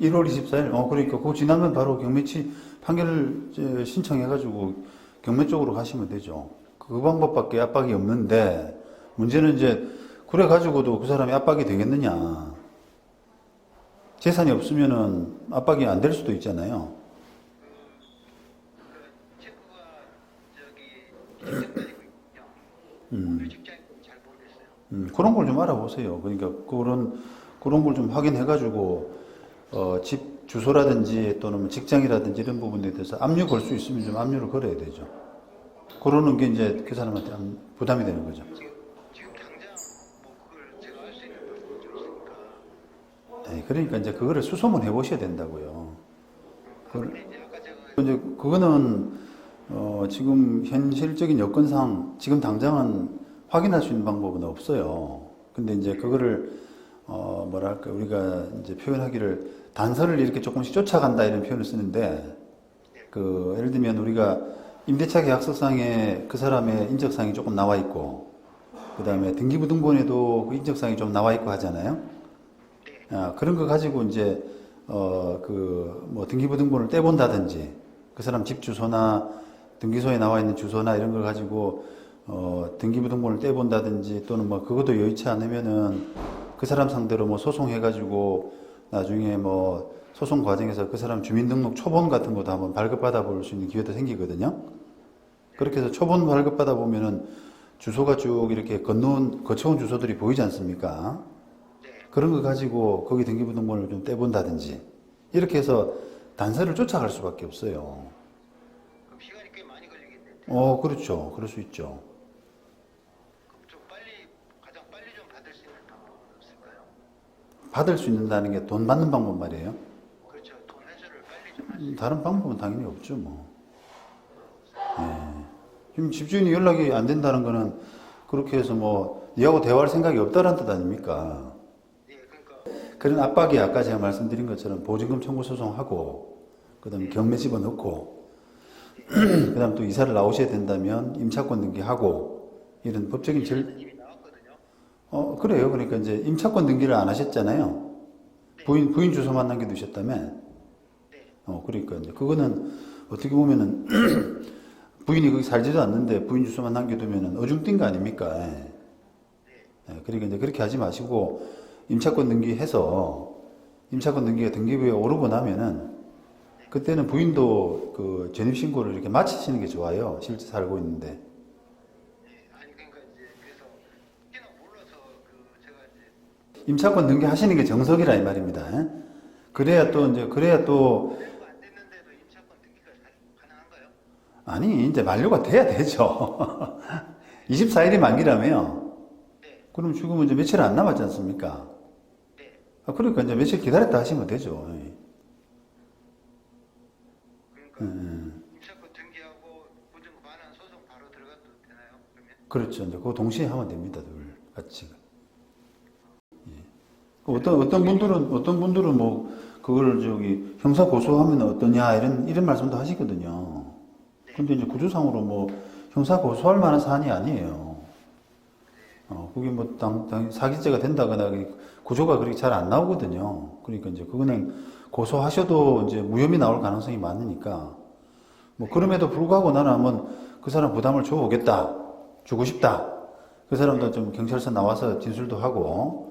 1월 24일. 어, 그러니까 그거 지나면 바로 경매치 판결을 신청해가지고 경매 쪽으로 가시면 되죠. 그 방법밖에 압박이 없는데 문제는 이제 그래 가지고도 그 사람이 압박이 되겠느냐. 재산이 없으면은 압박이 안 될 수도 있잖아요. 그. 음. 그. 음, 그런 걸 좀 알아보세요. 그러니까 그런 그런 걸 좀 확인해가지고 어, 집 주소라든지 또는 뭐 직장이라든지 이런 부분에 대해서 압류 걸 수 있으면 좀 압류를 걸어야 되죠. 그러는 게 이제 그 사람한테 암- 부담이 되는 거죠. 뭐. 네, 그러니까 이제 그거를 수소문 해보셔야 된다고요. 그걸- 아까 제가 이제 그거는 어, 지금 현실적인 여건상 지금 당장은 확인할 수 있는 방법은 없어요. 근데 이제 그거를 어, 뭐랄까 우리가 이제 표현하기를 단서를 이렇게 조금씩 쫓아간다 이런 표현을 쓰는데 그 예를 들면 우리가 임대차 계약서상에 그 사람의 인적사항이 조금 나와 있고 그 다음에 등기부등본에도 그 인적사항이 좀 나와 있고 하잖아요. 아, 그런 거 가지고 이제 어 그 뭐 등기부등본을 떼본다든지 그 사람 집 주소나 등기소에 나와 있는 주소나 이런 걸 가지고 어 등기부등본을 떼본다든지 또는 뭐 그것도 여의치 않으면은 그 사람 상대로 뭐 소송해가지고 나중에 뭐 소송 과정에서 그 사람 주민등록 초본 같은 것도 한번 발급받아 볼 수 있는 기회도 생기거든요. 그렇게 해서 초본 발급받아 보면은 주소가 쭉 이렇게 건너온 거쳐온 주소들이 보이지 않습니까? 네. 그런 거 가지고 거기 등기부등본을 좀 떼본다든지 이렇게 해서 단서를 쫓아갈 수밖에 없어요. 그럼 시간이 꽤 많이 걸리겠는데. 어, 그렇죠. 그럴 수 있죠. 그럼 좀 빨리 가장 빨리 좀 받을 수 있는 방법은 없을까요? 받을 수 있다는 게 돈 받는 방법 말이에요. 그렇죠. 돈 회수를 빨리 좀. 음, 다른 방법은 당연히 없죠, 뭐. 예. 지금 집주인이 연락이 안 된다는 거는 그렇게 해서 뭐, 니하고 대화할 생각이 없다는 뜻 아닙니까? 예, 그러니까 그런 압박이 아까 제가 말씀드린 것처럼 보증금 청구 소송하고, 그 다음에 경매 집어넣고, 그 다음 또 이사를 나오셔야 된다면 임차권 등기하고, 이런 법적인 절. 어, 그래요. 그러니까 이제 임차권 등기를 안 하셨잖아요. 부인, 부인 주소만 남겨두셨다며. 네. 어, 그러니까 이제 그거는 어떻게 보면은 부인이 거기 살지도 않는데 부인 주소만 남겨두면은 어중뛴 거 아닙니까? 예. 예, 그러니까 이제 그렇게 하지 마시고 임차권 등기해서 임차권 등기가 등기부에 오르고 나면은 그때는 부인도 그 전입신고를 이렇게 마치시는 게 좋아요. 실제 살고 있는데. 예, 아니 그러니까 이제 그래서 혹시나 몰라서 그 제가 이제 임차권 등기하시는 게 정석이라 이 말입니다. 예? 그래야 또 이제 그래야 또? 아니 이제 만료가 돼야 되죠. 24일이 만기라며요. 네. 그럼 지금은 이제 며칠 안 남았지 않습니까? 네. 아, 그러니까 이제 며칠 기다렸다 하시면 되죠. 예. 그러니까 음, 임차권 등기하고 보증금 반환 소송 바로 들어가도 되나요? 그러면? 그렇죠. 이제 그거 동시에 하면 됩니다. 둘 같이. 예. 그 어떤 어떤 분들은 어떤 분들은 뭐 그걸 저기 형사 고소하면 어떠냐 이런 이런 말씀도 하시거든요. 근데 이제 구조상으로 뭐 형사 고소할 만한 사안이 아니에요. 어, 그게 뭐 당, 당 사기죄가 된다거나 그 구조가 그렇게 잘 안 나오거든요. 그러니까 이제 그거는 고소하셔도 이제 무혐의 나올 가능성이 많으니까 뭐 그럼에도 불구하고 나는 한번 그 사람 부담을 줘보겠다. 주고 싶다. 그 사람도 좀 경찰서 나와서 진술도 하고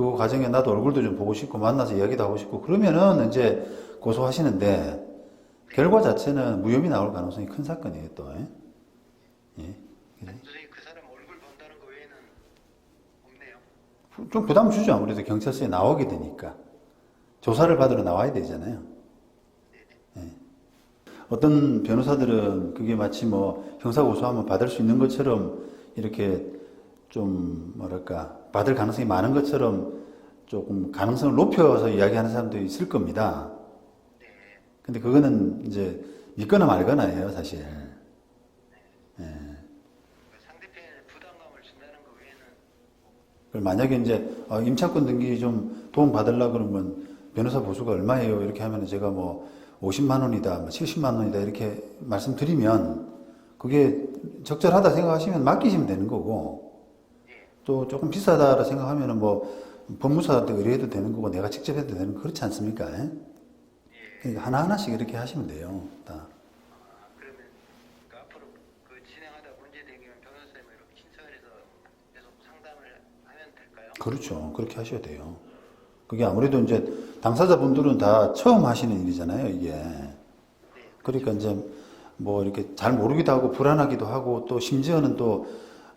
그 과정에 나도 얼굴도 좀 보고 싶고 만나서 이야기도 하고 싶고 그러면은 이제 고소하시는데 결과 자체는 무혐의 나올 가능성이 큰 사건이에요 또. 예? 예. 그 사람 얼굴 본다는 거 외에는 없네요. 좀 부담 주죠 아무래도 경찰서에 나오게 되니까 조사를 받으러 나와야 되잖아요. 예. 어떤 변호사들은 그게 마치 뭐 형사 고소하면 받을 수 있는 것처럼 이렇게 좀 뭐랄까 받을 가능성이 많은 것처럼 조금 가능성을 높여서 이야기하는 사람도 있을 겁니다. 근데 그거는 이제 믿거나 말거나예요 사실. 예. 그 상대편에 부담감을 준다는 거 외에는 그걸 만약에 이제 어, 임차권 등기 좀 도움 받으려 그러면 변호사 보수가 얼마예요? 이렇게 하면 제가 뭐 50만 원이다, 뭐 70만 원이다 이렇게 말씀드리면 그게 적절하다 생각하시면 맡기시면 되는 거고 또 조금 비싸다 생각하면은 뭐 법무사한테 의뢰해도 되는 거고 내가 직접 해도 되는 거 그렇지 않습니까? 예? 그러니까 하나하나씩 이렇게 하시면 돼요. 다. 그 그? 그렇죠. 그렇게 하셔야 돼요. 그게 아무래도 이제 당사자분들은 다 처음 하시는 일이잖아요, 이게. 그러니까 이제 뭐 이렇게 잘 모르기도 하고 불안하기도 하고 또 심지어는 또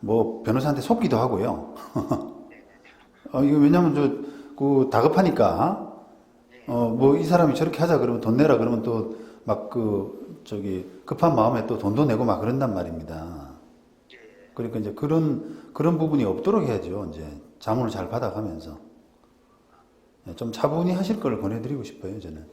뭐 변호사한테 속기도 하고요. 어, 이거 왜냐면 저, 그 다급하니까 어, 뭐 이 사람이 저렇게 하자 그러면 돈 내라 그러면 또 막 그 저기 급한 마음에 또 돈도 내고 막 그런단 말입니다. 그러니까 이제 그런 그런 부분이 없도록 해야죠. 이제 자문을 잘 받아가면서 예, 좀 차분히 하실 걸 권해드리고 싶어요. 저는.